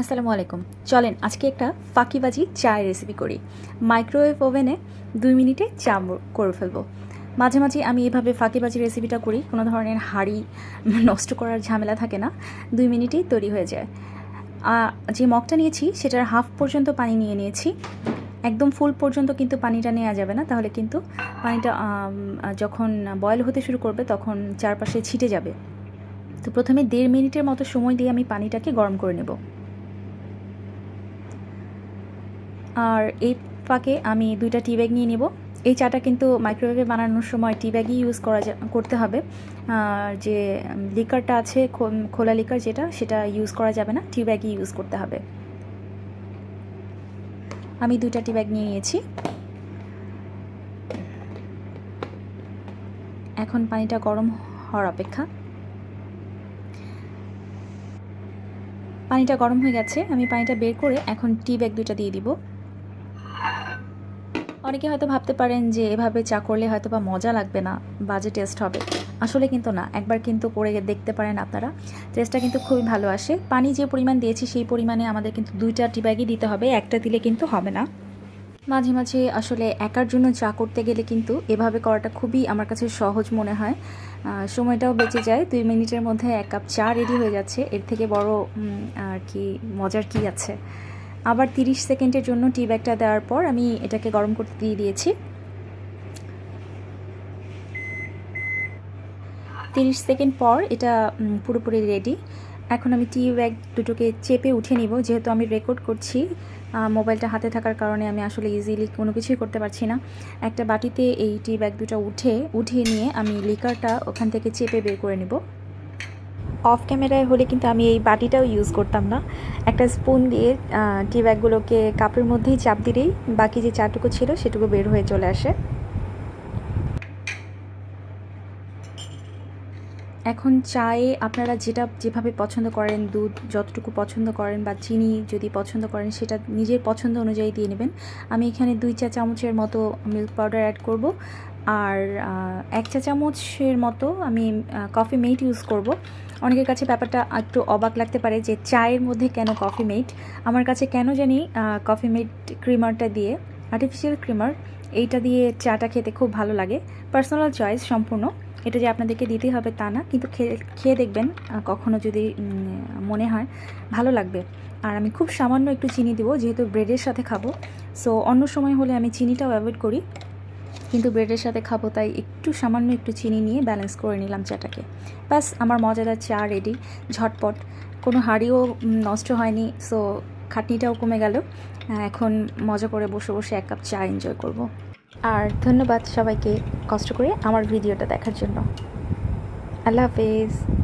আসসালামু আলাইকুম। চলেন আজকে একটা ফাঁকিবাজি চায়ের রেসিপি করি। মাইক্রোওয়েভ ওভেনে দুই মিনিটে চা করে ফেলব। মাঝে মাঝে আমি এভাবে ফাঁকিবাজি রেসিপিটা করি, কোনো ধরনের হাঁড়ি নষ্ট করার ঝামেলা থাকে না, দুই মিনিটেই তৈরি হয়ে যায়। যে মগটা নিয়েছি সেটার হাফ পর্যন্ত পানি নিয়ে নিয়েছি। একদম ফুল পর্যন্ত কিন্তু পানিটা নেওয়া যাবে না, তাহলে কিন্তু পানিটা যখন বয়েল হতে শুরু করবে তখন চারপাশে ছিটে যাবে। তো প্রথমে দেড় মিনিটের মতো সময় দিয়ে আমি পানিটাকে গরম করে নেব। আর এই ফাঁকে আমি দুইটা টি ব্যাগ নিয়ে নিব। এই চাটা কিন্তু মাইক্রোওয়েভে বানানোর সময় টি ব্যাগই ইউজ করা করতে হবে। আর যে লিকারটা আছে খোলা লিকার যেটা, সেটা ইউজ করা যাবে না। টি ব্যাগই ইউজ করতে হবে। আমি দুইটা টি ব্যাগ নিয়ে নিয়েছি। এখন পানিটা গরম হওয়ার অপেক্ষা। পানিটা গরম হয়ে গেছে। আমি পানিটা বের করে এখন টি ব্যাগ দুইটা দিয়ে দিব। অনেকে হয়তো ভাবতে পারেন যে এভাবে চা করলে হয়তো বা মজা লাগবে না, বাজে টেস্ট হবে। আসলে কিন্তু না, একবার কিন্তু করে দেখতে পারেন আপনারা। টেস্টটা কিন্তু খুবই ভালো আসে। পানি যে পরিমাণ দিয়েছি সেই পরিমাণে আমাদের কিন্তু দুইটা টি ব্যাগই দিতে হবে, একটা দিলে কিন্তু হবে না। মাঝে মাঝে আসলে একার জন্য চা করতে গেলে কিন্তু এভাবে করাটা খুবই আমার কাছে সহজ মনে হয়। সময়টাও বেঁচে যায়, দুই মিনিটের মধ্যে এক কাপ চা রেডি হয়ে যাচ্ছে। এর থেকে বড় আর কি মজার কি আছে? আবার তিরিশ সেকেন্ডের জন্য টি ব্যাগটা দেওয়ার পর আমি এটাকে গরম করতে দিয়ে দিয়েছি। তিরিশ সেকেন্ড পর এটা পুরোপুরি রেডি এখন আমি টি ব্যাগ দুটোকে চেপে উঠে নিব। যেহেতু আমি রেকর্ড করছি মোবাইলটা হাতে থাকার কারণে আমি আসলে ইজিলি কোনো কিছুই করতে পারছি না। একটা বাটিতে এই টি ব্যাগ দুটো উঠে, উঠিয়ে নিয়ে আমি লিকারটা ওখান থেকে চেপে বের করে নেব। অফ ক্যামেরায় হলে কিন্তু আমি এই বাটিটাও ইউজ করতাম না। একটা স্পুন দিয়ে টি ব্যাগগুলোকে কাপের মধ্যেই চাপ দিলেই বাকি যে চাটুকু ছিল সেটুকু বের হয়ে চলে আসে। এখন চায়ে আপনারা যেটা, যেভাবে পছন্দ করেন, দুধ যতটুকু পছন্দ করেন বা চিনি যদি পছন্দ করেন সেটা নিজের পছন্দ অনুযায়ী দিয়ে নেবেন। আমি এখানে দুই চা চামচের মতো মিল্ক পাউডার অ্যাড করব। আর এক চা চামচের মতো আমি কফি মেট ইউজ করব। অনেকের কাছে ব্যাপারটা একটু অবাক লাগতে পারে যে চায়ের মধ্যে কেন কফি মেট আমার কাছে কেন জানি কফি মেট ক্রিমারটা দিয়ে আর্টিফিশিয়াল ক্রিমার এইটা দিয়ে চাটা খেতে খুব ভালো লাগে। পার্সোনাল চয়েস সম্পূর্ণ। এটা যে আপনাদেরকে দিতেই হবে তা না, কিন্তু খেয়ে দেখবেন কখনো যদি মনে হয়, ভালো লাগবে। আর আমি খুব সামান্য একটু চিনি দিব, যেহেতু ব্রেডের সাথে খাব। সো অন্য সময় হলে আমি চিনিটাও অ্যাভয়েড করি। কিন্তু ব্রেডের সাথে খাব, তাই একটু সামান্য একটু চিনি নিয়ে ব্যালেন্স করে নিলাম চাটাকে। ব্যাস, আমার মজাদার চা রেডি ঝটপট। কোনো হাড়িও নষ্ট হয়নি সো খাটনিটাও কমে গেল। এখন মজা করে বসে বসে এক কাপ চা এনজয় করব। আর ধন্যবাদ সবাইকে কষ্ট করে আমার ভিডিওটা দেখার জন্য। আল্লাহ হাফেজ।